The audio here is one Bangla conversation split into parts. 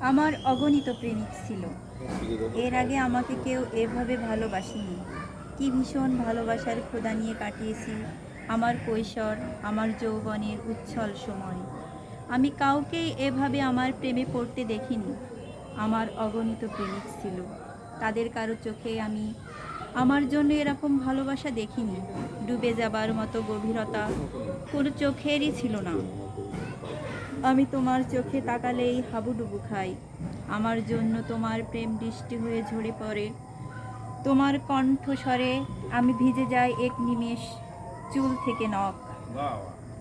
আমার অগণিত প্রেমিক ছিল। এর আগে আমাকে কেউ এভাবে ভালোবাসেনি। কি ভীষণ ভালোবাসার খোদা নিয়ে কাটিয়েছি। আমার কৈশোর, আমার যৌবনের উচ্ছল সময়। আমি কাউকেই এভাবে আমার প্রেমে পড়তে দেখিনি। আমার অগণিত প্রেমিক ছিল। তাদের কারও চোখে আমি আমার জন্য এরকম ভালোবাসা দেখিনি। ডুবে যাবার মতো গভীরতা কোনো চোখেরই ছিল না। আমি তোমার চোখে তাকালেই হাবুডুবু খাই। আমার জন্য তোমার প্রেম বৃষ্টি হয়ে ঝরে পড়ে। তোমার কণ্ঠস্বরে আমি ভিজে যাই এক নিমেষ চুল থেকে নখ।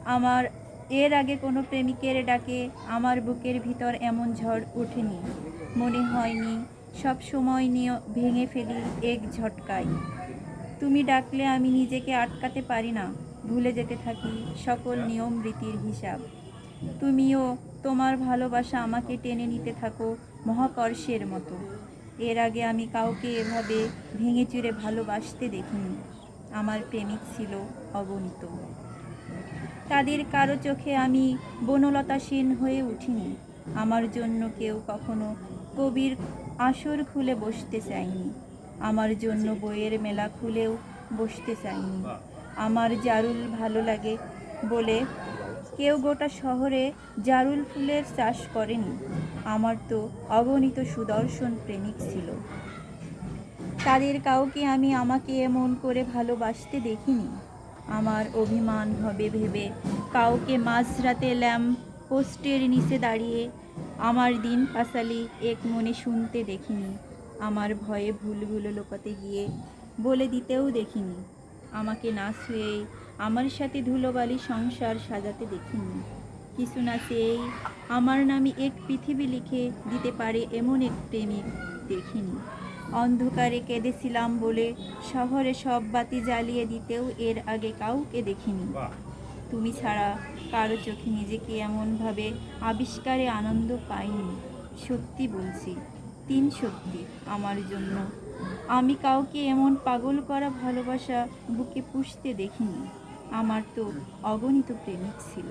আমার, এর আগে কোনো প্রেমিকের ডাকে আমার বুকের ভিতর এমন ঝড় ওঠেনি। মনে হয়নি, সব সময় নিয়ে ভেঙে ফেলি এক ঝটকায়। তুমি ডাকলে আমি নিজেকে আটকাতে পারি না। ভুলে যেতে থাকি সকল নিয়ম রীতির হিসাব। তুমিও তোমার ভালোবাসা আমাকে টেনে নিতে থাকো মহাকর্ষের মতো। এর আগে আমি কাউকে এভাবে ভেঙে চুরে ভালোবাসতে দেখিনি। আমার প্রেমিক ছিল অগণিত। তাদের কারও চোখে আমি বনলতাসীন হয়ে উঠিনি। আমার জন্য কেউ কখনো কবির আসর খুলে বসতে চায়নি। আমার জন্য বইয়ের মেলা খুলেও বসতে চায়নি। আমার জারুল ভালো লাগে বলে কেউ গোটা শহরে জারুল ফুলের চাষ করেনি। আমার তো অগণিত সুদর্শন প্রেমিক ছিল। তাদের কাউকে আমি আমাকে এমন করে ভালোবাসতে দেখিনি। আমার অভিমান হবে ভেবে কাউকে মাঝরাতে ল্যাম্প পোস্টের নিচে দাঁড়িয়ে আমার দিন পাসালি এক মনে শুনতে দেখিনি। আমার ভয়ে ভুলগুলো লোকাতে গিয়ে বলে দিতেও দেখিনি। আমাকে না শুয়েই আমার সাথে ধুলোবালি সংসার সাজাতে দেখিনি। কিছু না চেয়েই আমার নামে এক পৃথিবী লিখে দিতে পারে এমন এক প্রেমিক দেখিনি। অন্ধকারে কেঁদেছিলাম বলে শহরে সব বাতি জ্বালিয়ে দিতেও এর আগে কাউকে দেখিনি। তুমি ছাড়া কারও চোখে নিজেকে এমনভাবে আবিষ্কারে আনন্দ পাইনি। সত্যি বলছি তিন সত্যি আমার জন্য। আমি কাউকে এমন পাগল করা ভালোবাসা বুকে পুষতে দেখিনি। আমার তো অগণিত প্রেমিক ছিল।